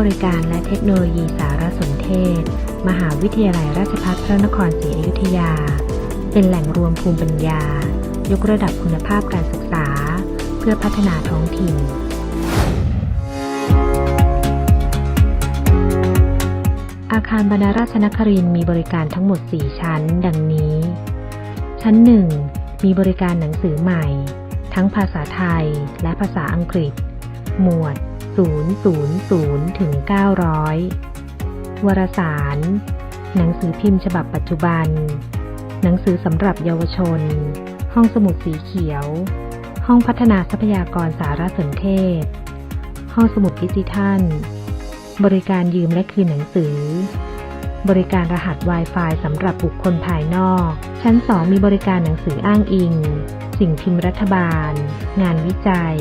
บริการและเทคโนโลยีสารสนเทศ มหาวิทยาลัยราชภัฏพระนครศรีอยุธยา เป็นแหล่งรวมภูมิปัญญา ยกระดับคุณภาพการศึกษา เพื่อพัฒนาท้องถิ่น อาคารบรรณราชนครินมีบริการทั้งหมด 4 ชั้น ดังนี้ ชั้น 1 มีบริการหนังสือใหม่ ทั้งภาษาไทยและภาษาอังกฤษ หมวด 000 ถึง 900 วารสาร หนังสือพิมพ์ฉบับปัจจุบัน หนังสือสำหรับเยาวชน ห้องสมุดสีเขียว ห้องพัฒนาทรัพยากรสารสนเทศ ห้องสมุดดิจิทัล บริการยืมและคืนหนังสือ บริการรหัส Wi-Fi สำหรับบุคคลภายนอก ชั้น 2 มีบริการหนังสืออ้างอิง สิ่งพิมพ์รัฐบาล งานวิจัย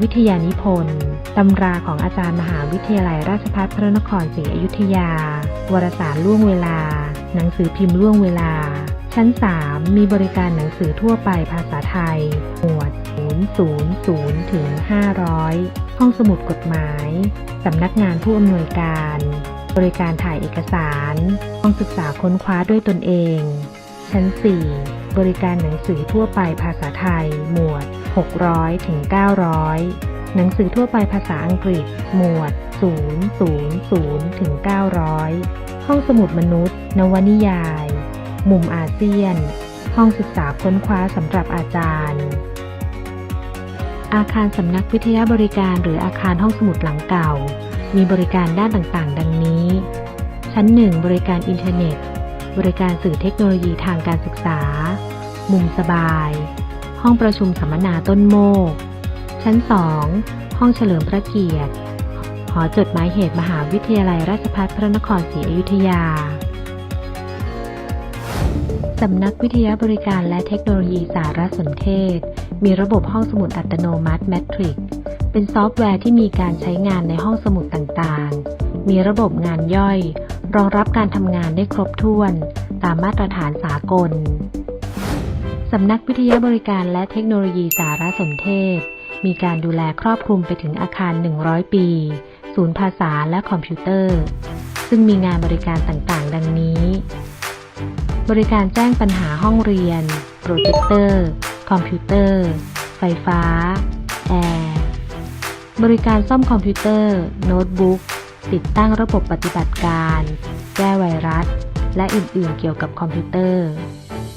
วิทยานิพนธ์ ตำราของอาจารย์มหาวิทยาลัยราชภัฏพระนครศรีอยุธยา วารสารล่วงเวลา หนังสือพิมพ์ล่วงเวลา ชั้น 3 มีบริการหนังสือทั่วไปภาษาไทย หมวด 000 ถึง 500 ห้องสมุดกฎหมาย สำนักงานผู้อำนวยการ บริการถ่ายเอกสาร ห้องศึกษาค้นคว้าด้วยตนเอง ชั้น 4 บริการหนังสือทั่วไปภาษาไทย หมวด 600 ถึง 900 หนังสือทั่วไปภาษาอังกฤษ หมวด 000ถึง900 ห้องสมุดมนุษย์ นวนิยาย มุมอาเซียน ห้องศึกษาค้นคว้าสำหรับอาจารย์ อาคารสำนักวิทยาบริการหรืออาคารห้องสมุดหลังเก่า มีบริการด้านต่างๆ ดังนี้ ชั้น 1 บริการอินเทอร์เน็ต บริการสื่อเทคโนโลยีทางการศึกษา มุมสบาย ห้องประชุมสัมมนาต้นโมก ชั้น 2 ห้องเฉลิมพระเกียรติ หอจดหมายเหตุมหาวิทยาลัยราชภัฏพระนครศรีอยุธยา สำนักวิทยาบริการและเทคโนโลยีสารสนเทศ มีระบบห้องสมุดอัตโนมัติ Matrix เป็นซอฟต์แวร์ที่มีการใช้งานในห้องสมุดต่างๆ มีระบบงานย่อย รองรับการทำงานได้ครบถ้วน ตามมาตรฐานสากลสำนักวิทยาบริการและเทคโนโลยีสารสนเทศ มีการดูแลครอบคลุมไปถึงอาคาร 100 ปี ศูนย์ภาษาและคอมพิวเตอร์ ซึ่งมีงานบริการต่างๆ ดังนี้ บริการแจ้งปัญหาห้องเรียน โปรเจคเตอร์ คอมพิวเตอร์ ไฟฟ้า แอร์ บริการซ่อมคอมพิวเตอร์ โน้ตบุ๊ก ติดตั้งระบบปฏิบัติการ แก้ไวรัส และอื่นๆ เกี่ยวกับคอมพิวเตอร์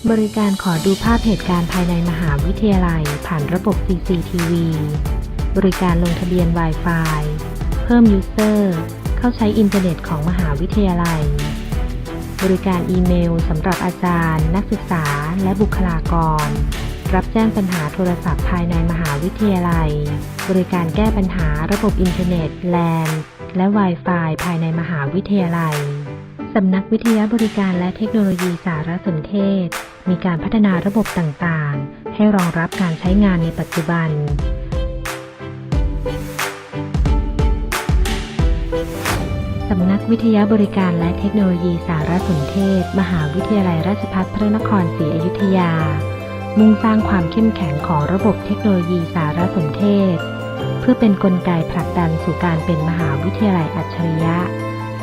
บริการขอดูภาพเหตุการณ์ภายในมหาวิทยาลัย ผ่านระบบ CCTV บริการลงทะเบียน Wi-Fi เพิ่มยูเซอร์เข้าใช้อินเทอร์เน็ตของมหาวิทยาลัย บริการอีเมลสำหรับอาจารย์ นักศึกษา และบุคลากร รับแจ้งปัญหาโทรศัพท์ภายในมหาวิทยาลัย บริการแก้ปัญหาระบบอินเทอร์เน็ต LAN และ Wi-Fi ภายในมหาวิทยาลัย สำนักวิทยาบริการและเทคโนโลยีสารสนเทศ มีการพัฒนาระบบต่างๆ ให้รองรับการใช้งานในปัจจุบัน สำนักวิทยาบริการและเทคโนโลยีสารสนเทศ มหาวิทยาลัยราชภัฏพระนครศรีอยุธยา มุ่งสร้างความเข้มแข็งของระบบเทคโนโลยีสารสนเทศ เพื่อเป็นนกลไกผลักดันสู่การเป็นมหาวิทยาลัยอัจฉริยะ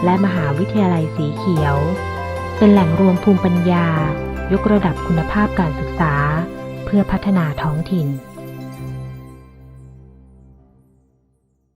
และมหาวิทยาลัยสีเขียว เป็นแหล่งรวมภูมิปัญญา ยกระดับคุณภาพการศึกษา เพื่อพัฒนาท้องถิ่น